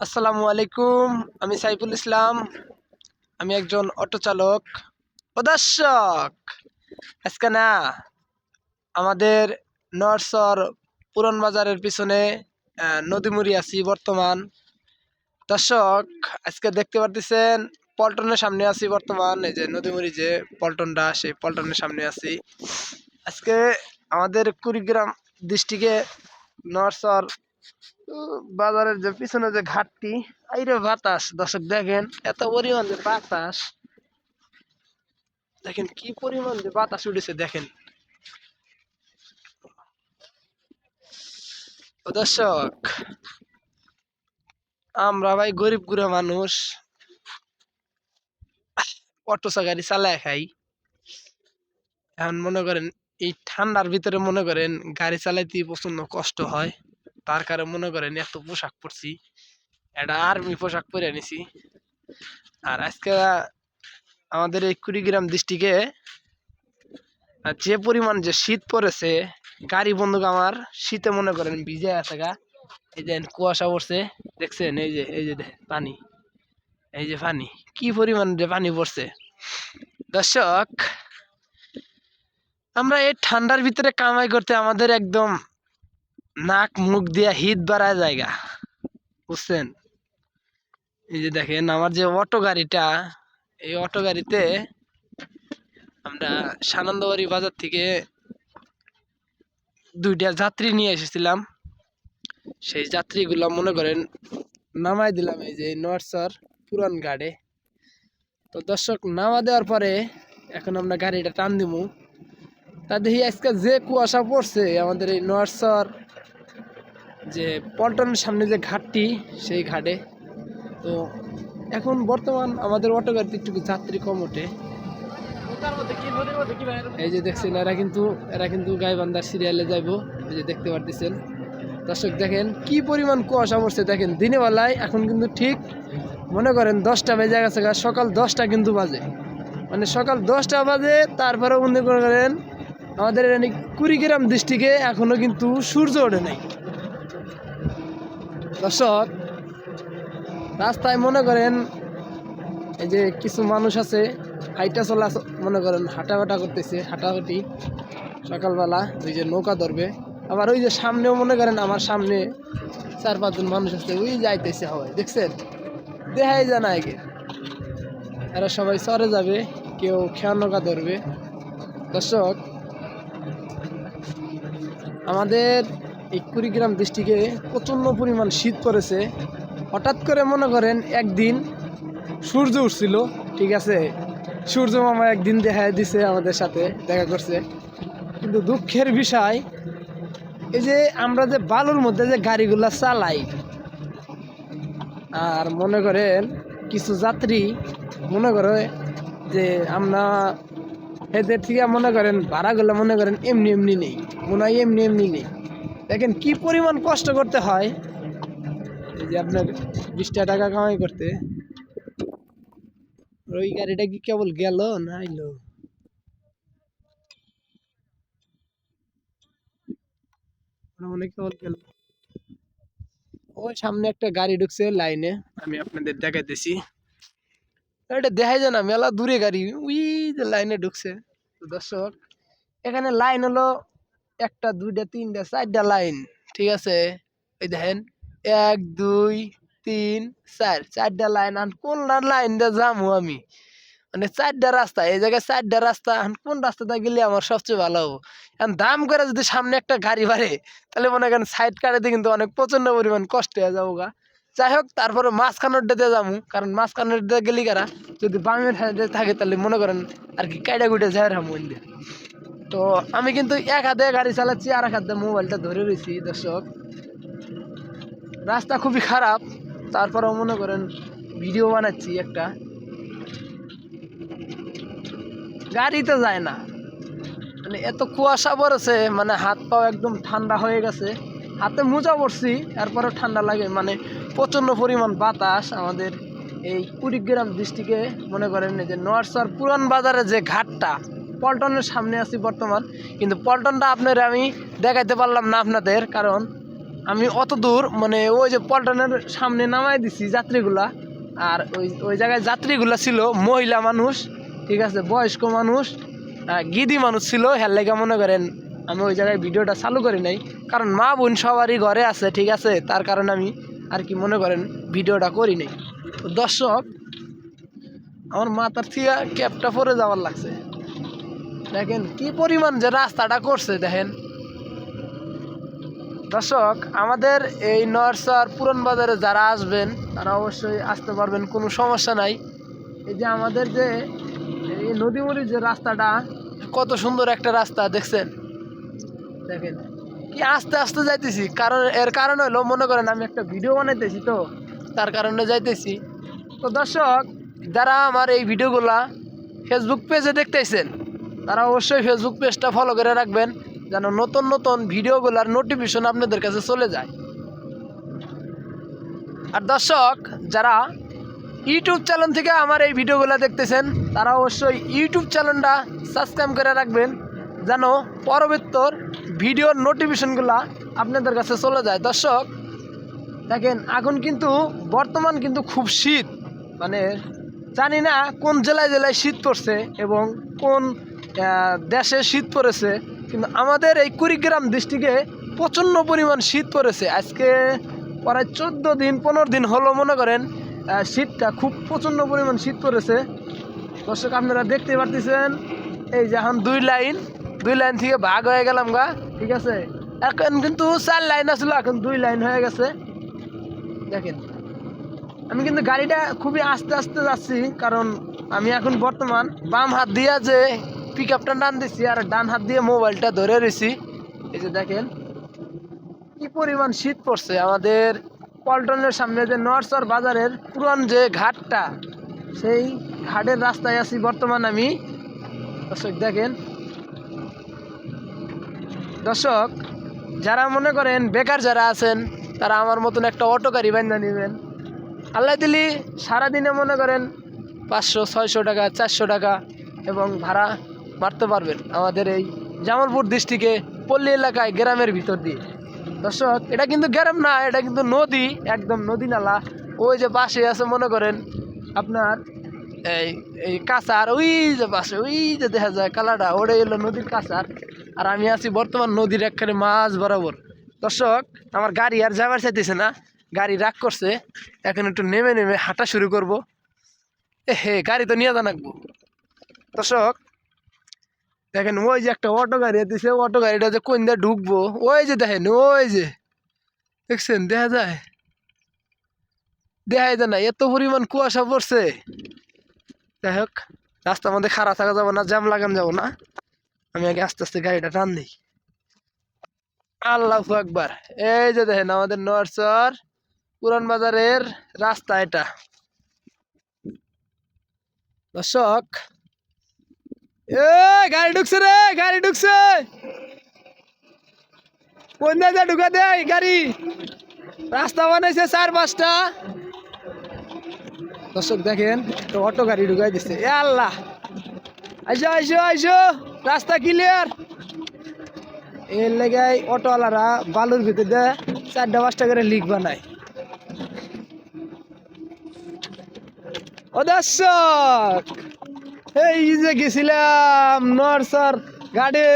আসসালামু আলাইকুম, আমি সাইফুল ইসলাম। আমি একজন অটো চালক ও দর্শক। আজকে না, আমাদের নরসর পুরন বাজারের পিছনে নদীমুড়ি আছি বর্তমান। দর্শক, আজকে দেখতে পারতেছেন, পল্টনের সামনে আছি বর্তমান। এই যে নদীমুড়ি যে পল্টনটা, সেই পল্টনের সামনে আছি। আজকে আমাদের কুড়িগ্রাম ডিস্ট্রিক্টে নরসর বাজারের যে পিছনে যে ঘাটটি আইরে বাতাস। দর্শক, দেখেন, এত পরিমাণ যে বাতাস। দেখেন কি পরিমাণ যে বাতাস উঠেছে, দেখেন। দর্শক, আমরা ভাই গরিব গুড়া মানুষ। অটো গাড়ি চালায় খাই। এখন মনে করেন, এই ঠান্ডার ভিতরে মনে করেন, গাড়ি চালাইতে প্রচণ্ড কষ্ট হয়। তার কারণে মনে করেন এত পোশাক পরছি। একটা আর্মি পোশাক পরে নিছি আর আজকে আমাদের এই কুড়িগ্রাম ডিস্ট্রিক্টে যে পরিমাণ যে শীত পড়েছে, গাড়ি বন্ধুক আমার শীতে মনে করেন ভিজে আছে গা। এই যে কুয়াশা পড়ছে, দেখছেন? এই যে এই যে পানি। এই যে পানি, কি পরিমাণ যে পানি পড়ছে। দর্শক, আমরা এই ঠান্ডার ভিতরে কামাই করতে আমাদের একদম নাক মুখ দিয়া হিট বাড়ায় জায়গা। বুঝছেন? এই যে দেখেন, আমার যে অটো গাড়িটা, এই অটো গাড়িতে আমরা সানন্দবাড়ি বাজার থেকে দুইটা যাত্রী নিয়ে এসেছিলাম। সেই যাত্রীগুলো মনে করেন নামাই দিলাম এই যে নরসর পুরান গাড়ে তো দর্শক, নামা দেওয়ার পরে এখন আমরা গাড়িটা টান দিমু। তা দেখি আজকে যে কুয়াশা পড়ছে, আমাদের এই নরসর যে পল্টনের সামনে যে ঘাটটি, সেই ঘাটে। তো এখন বর্তমান আমাদের অটো গাড়িতে একটু যাত্রী কম ওঠে। এই যে দেখছেন, এরা কিন্তু এরা কিন্তু গাইবান্ধার সিরিয়ালে যাইবো। এই যে দেখতে পারতেছেন। দর্শক দেখেন, কি পরিমাণ কুয়াশা পড়ছে দেখেন। দিনে বেলায় এখন কিন্তু ঠিক, মনে করেন দশটা বেজে গেছে সকাল দশটা কিন্তু বাজে। মানে সকাল দশটা বাজে তারপরে মনে করেন আমাদের কুড়িগ্রাম ডিস্ট্রিক্টে এখনও কিন্তু সূর্য ওঠে নাই। দর্শক, রাস্তায় মনে করেন এই যে কিছু মানুষ আছে, হাইটা চলা মনে করেন হাঁটাহাটা করতেছে, হাঁটাহাঁটি। সকালবেলা ওই যে নৌকা ধরবে। আবার ওই যে সামনেও মনে করেন আমার সামনে চার পাঁচজন মানুষ আছে, ওই যাইতেছে হাওয়ায়, দেখছেন? দেখাই যায় না আগে। এরা সবাই চরে যাবে, কেউ খেয়া নৌকা ধরবে। দর্শক, আমাদের এই কুড়িগ্রাম ডিস্ট্রিক্টে প্রচণ্ড পরিমাণ শীত পড়েছে। হঠাৎ করে মনে করেন একদিন সূর্য উঠছিল, ঠিক আছে? সূর্য মামা একদিন দেখা দিছে আমাদের সাথে, দেখা করছে। কিন্তু দুঃখের বিষয়, এই যে আমরা যে বালুর মধ্যে যে গাড়িগুলা চালাই, আর মনে করেন কিছু যাত্রী মনে করে যে আমরা এদের থেকে মনে করেন ভাড়াগুলো মনে করেন এমনি এমনি নেই, মনে হয় এমনি এমনি নেই। দেখেন কি পরিমাণ কষ্ট করতে হয়। এই যে আপনার বিশটা টাকা কামাই করতে। ওই গাড়িটা কি কেবল গেল না ওই সামনে একটা গাড়ি ঢুকছে লাইনে, আমি আপনাদের দেখাইতেছি। এটা দেখাই যায় না, মেলা দূরে গাড়ি। উই লাইনে ঢুকছে। দর্শক, এখানে লাইন হলো একটা দুইটা তিনটা চারটা লাইন ঠিক আছে ওই দেখেন এক দুই তিন চার চারটা লাইন আর কোন লাইন দিয়ে যাব আমি মানে চারটা রাস্তা এই জায়গায় চারটা রাস্তা কোন রাস্তাটা গেলে আমার সবচেয়ে ভালো হব এখন দাম করে যদি সামনে একটা গাড়ি বাড়ে তাহলে মনে করেন সাইড কাটাতে কিন্তু অনেক প্রচণ্ড পরিমাণ কষ্ট হয়ে যাব গা যাই হোক তারপরে মাঝখানের দিতে যাব কারণ মাঝখানের দিকে গেলি কারা যদি বামের সাইডে থাকে তাহলে মনে করেন আর কি কাইডা কুইটা যায় রাম তো আমি কিন্তু এক হাতে গাড়ি চালাচ্ছি, আর এক হাতে মোবাইলটা ধরে রয়েছি, দর্শক। রাস্তা খুবই খারাপ, তারপরেও মনে করেন ভিডিও বানাচ্ছি একটা। গাড়িতে যায় না। মানে এত কুয়াশা পড়েছে মানে হাত পাও একদম ঠান্ডা হয়ে গেছে। হাতে মোজা পড়ছি তারপরে ঠান্ডা লাগে। মানে প্রচণ্ড পরিমাণ বাতাস আমাদের এই কুড়িগ্রাম ডিস্ট্রিক্টে মনে করেন যে নোয়ারসর পুরান বাজারে যে ঘাটটা পল্টনের সামনে আছি বর্তমান। কিন্তু পল্টনটা আপনার আমি দেখাইতে পারলাম না আপনাদের, কারণ আমি অত দূর মানে ওই যে পল্টনের সামনে নামাই দিছি যাত্রীগুলা, আর ওই ওই জায়গায় যাত্রীগুলা ছিল মহিলা মানুষ, ঠিক আছে, বয়স্ক মানুষ গিদি মানুষ ছিল। হের লেগে মনে করেন আমি ওই জায়গায় ভিডিওটা চালু করি নাই, কারণ মা বোন সবারই ঘরে আছে, ঠিক আছে, তার কারণে আমি আর কি মনে করেন ভিডিওটা করি নাই। দর্শক, আমার মাথার থেকে ক্যাবটা পরে যাওয়ার লাগছে। দেখেন কি পরিমাণ যে রাস্তাটা করছে, দেখেন। দর্শক, আমাদের এই নরসার পুরন বাজারে যারা আসবেন, তারা অবশ্যই আসতে পারবেন, কোনো সমস্যা নাই। এই যে আমাদের যে এই নদীমুড়ির যে রাস্তাটা, কত সুন্দর একটা রাস্তা, দেখছেন? দেখেন, কি আস্তে আস্তে যাইতেছি। কারণ, এর কারণ হলো, মনে করেন আমি একটা ভিডিও বানাইতেছি তো, তার কারণে যাইতেছি। তো দর্শক, যারা আমার এই ভিডিওগুলা ফেসবুক পেজে দেখতেছেন তারা অবশ্যই ফেসবুক পেজটা ফলো করে রাখবেন, যেন নতুন নতুন ভিডিওগুলোর নোটিফিকেশন আপনাদের কাছে চলে যায়। আর দর্শক, যারা ইউটিউব চ্যানেল থেকে আমার এই ভিডিওগুলো দেখতেছেন, তারা অবশ্যই ইউটিউব চ্যানেলটা সাবস্ক্রাইব করে রাখবেন, যেন পরবর্তর ভিডিওর নোটিফিকেশনগুলো আপনাদের কাছে চলে যায়। দর্শক, দেখেন এখন কিন্তু বর্তমান কিন্তু খুব শীত। মানে জানি না কোন জেলায় জেলায় শীত পড়ছে এবং কোন দেশে শীত পড়েছে, কিন্তু আমাদের এই কুড়িগ্রাম ডিস্ট্রিক্টে প্রচণ্ড পরিমাণ শীত পড়েছে। আজকে প্রায় চোদ্দ দিন, পনেরো দিন হলো, মনে করেন শীতটা খুব প্রচণ্ড পরিমাণ শীত পড়েছে। দর্শক, আপনারা দেখতে পারতেছেন, এই যে এখন দুই লাইন দুই লাইন থেকে ভাগ হয়ে গেলাম গা, ঠিক আছে? এখন কিন্তু চার লাইন আসলো এখন দুই লাইন হয়ে গেছে। দেখেন, আমি কিন্তু গাড়িটা খুবই আস্তে আস্তে যাচ্ছি, কারণ আমি এখন বর্তমান বাম হাত দিয়ে যে পিক আপটা টান দিচ্ছি আর ডান হাত দিয়ে মোবাইলটা ধরে রয়েছি এই যে দেখেন, কি পরিমাণ শীত পড়ছে। আমাদের পল্টনের সামনে যে নরসর বাজারের পুরান যে ঘাটটা, সেই ঘাটের রাস্তায় আছি বর্তমান আমি। দর্শক, দেখেন। দর্শক, যারা মনে করেন বেকার যারা আছেন, তারা আমার মতন একটা অটো গাড়ি বান্ধা নেবেন। আল্লাহ দিলি সারাদিনে মনে করেন পাঁচশো, ছয়শো টাকা, চারশো টাকা এবং ভাড়া মারতে পারবেন আমাদের এই জামালপুর ডিস্ট্রিক্টে পল্লী এলাকায়, গ্রামের ভিতর দিয়ে। দর্শক, এটা কিন্তু গ্রাম না, এটা কিন্তু নদী, একদম নদী নালা। ওই যে পাশে আছে, মনে করেন আপনার এই এই কাঁচার ওই যে পাশে, ওই যে দেখা যায় কালাটা ওটাই হলো নদীর কাঁচার আর আমি আছি বর্তমান নদীর একখানে মাছ বরাবর। দর্শক, আমার গাড়ি আর যাবার চাইতেছে না। গাড়ি রাগ করছে। এখন একটু নেমে নেমে হাঁটা শুরু করব। এ হে গাড়ি তো নিয়ে জানাকবো দর্শক দেখেন, ওই যে একটা অটো গাড়ি দিছে অটো গাড়িটা যে কোন দিয়ে ঢুকবো? ওই যে দেখেন, ওই যে। দেখছেন? দেখা যায়? দেখাই যায় না, এত পরিমাণ কুয়াশা পড়ছে। যাই হোক, রাস্তার মধ্যে খারাপ থাকা যাব না, জ্যাম লাগান যাব না। আমি আগে আস্তে আস্তে গাড়িটা টান দিই। আল্লাহ একবার এই যে দেখেন, আমাদের নরসর পুরান বাজারের রাস্তা এটা। দর্শক এ গাড়ি ঢুকছে রে, গাড়ি ঢুকছে। কোন জায়গায় ঢুকা দেয় গাড়ি। রাস্তা বানাইছে চার পাঁচটা। দর্শক দেখেন তো অটো গাড়ি ঢুকাই দিচ্ছে এ আল্লাহ। আইসো আইসো আইসো, রাস্তা ক্লিয়ার এর লেগাই অটোওয়ালারা বালুর ভিতর দিয়ে চারটা পাঁচটা করে লিক বানায়। ও এই যে গেছিলাম নরসর গাড়ি।